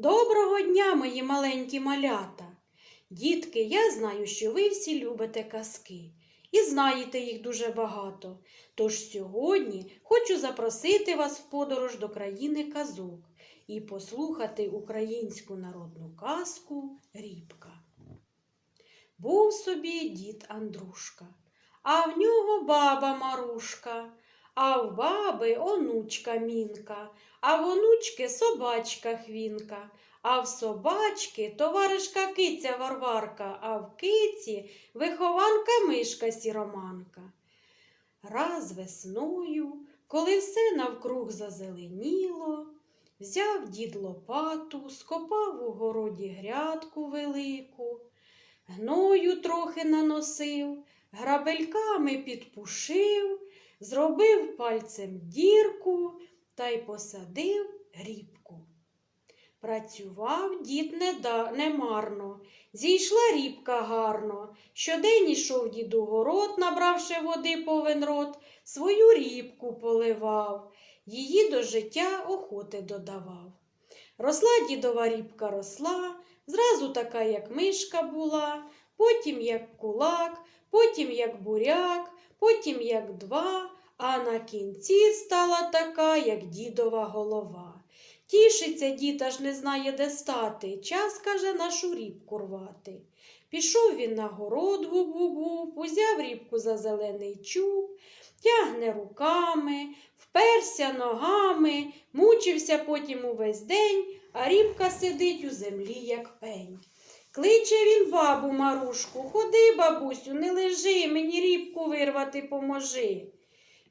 Доброго дня, мої маленькі малята. Дітки, я знаю, що ви всі любите казки і знаєте їх дуже багато. Тож сьогодні хочу запросити вас в подорож до країни казок і послухати українську народну казку Рібка. Був собі дід Андрушка, а в нього баба Марушка, а в баби онучка Мінка, а в онучки собачка Хвінка, а в собачки товаришка киця Варварка, а в киці вихованка мишка сіроманка. Раз весною, коли все навкруг зазеленіло, взяв дід лопату, скопав у городі грядку велику, гною трохи наносив, грабельками підпушив, зробив пальцем дірку та й посадив грібку. Працював дід немарно, зійшла рібка гарно. Щодень ішов дід у город, набравши води повен рот, свою рібку поливав, її до життя охоти додавав. Росла дідова рібка росла, зразу така, як мишка була, потім як кулак, потім як буряк, потім як два, а на кінці стала така, як дідова голова. Тішиться дід, аж не знає, де стати. Час, каже, нашу рібку рвати. Пішов він на город губ-губ, узяв рібку за зелений чуб, тягне руками, вперся ногами, мучився потім увесь день, а рібка сидить у землі, як пень. Кличе він бабу Марушку, ходи, бабусю, не лежи, мені рібку вирвати поможи.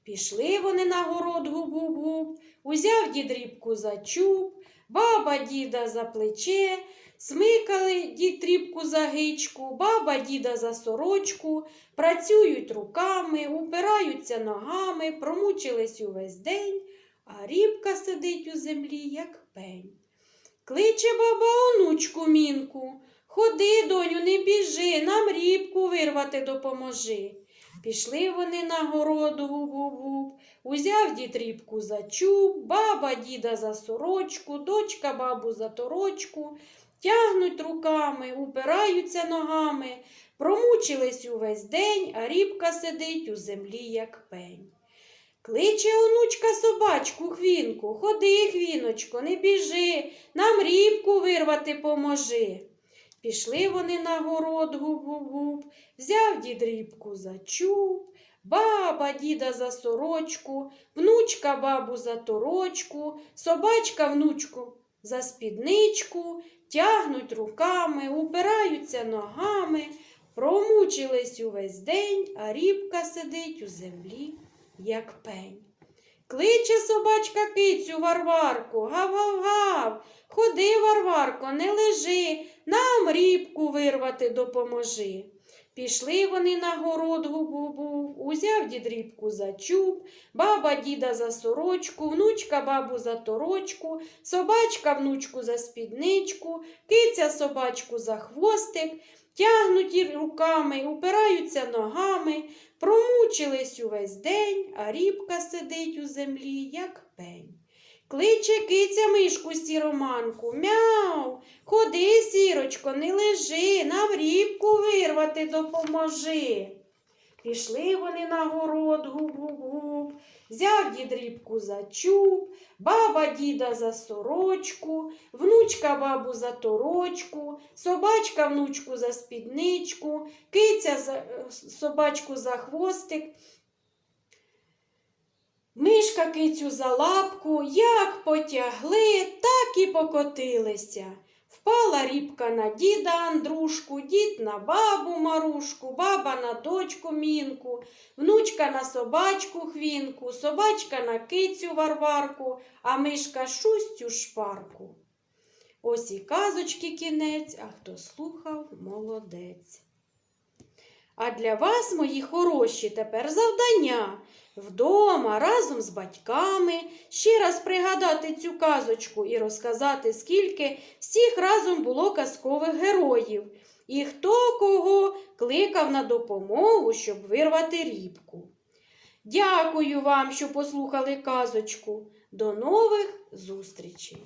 Пішли вони на город губ-губ-губ, узяв дід рібку за чуб, баба діда за плече, смикали дід рібку за гичку, баба діда за сорочку, працюють руками, упираються ногами, промучились увесь день, а рібка сидить у землі, як пень. Кличе баба онучку мінку. Ходи, доню, не біжи, нам рібку вирвати допоможи. Пішли вони на городу губ-губ, узяв дід рібку за чуб, баба діда за сорочку, дочка бабу за торочку, тягнуть руками, упираються ногами, промучились увесь день, а рібка сидить у землі, як пень. Кличе онучка собачку хвінку, ходи, хвіночко, не біжи, нам рібку вирвати поможи. Пішли вони на город губ-губ-губ, взяв дід рібку за чуб, баба діда за сорочку, внучка бабу за торочку, собачка внучку за спідничку, тягнуть руками, упираються ногами, промучились увесь день, а рібка сидить у землі, як пень. Кличе собачка кицю Варварку, гав-гав-гав, ходи, Варварко, не лежи, нам рібку вирвати допоможи. Пішли вони на город губу-бу, узяв дід рібку за чуб, баба діда за сорочку, внучка бабу за торочку, собачка внучку за спідничку, киця собачку за хвостик, тягнуть руками, упираються ногами, промучились увесь день, а рібка сидить у землі, як пень. Кличе киця мишку сіроманку, мяу, ходи, сірочко, не лежи, нам рібку вирвати допоможи. Пішли вони на город губ-губ-губ, взяв дід рібку за чуб, баба діда за сорочку, внучка бабу за торочку, собачка внучку за спідничку, киця за, е, собачку за хвостик, Мишка кицю за лапку, як потягли, так і покотилися. Впала рібка на діда Андрушку, дід на бабу Марушку, баба на дочку Мінку, внучка на собачку Хвінку, собачка на кицю Варварку, а мишка шустю шпарку. Ось і казочки кінець, а хто слухав, молодець. А для вас, мої хороші, тепер завдання вдома разом з батьками ще раз пригадати цю казочку і розказати, скільки всіх разом було казкових героїв, і хто кого кликав на допомогу, щоб вирвати рібку. Дякую вам, що послухали казочку. До нових зустрічей!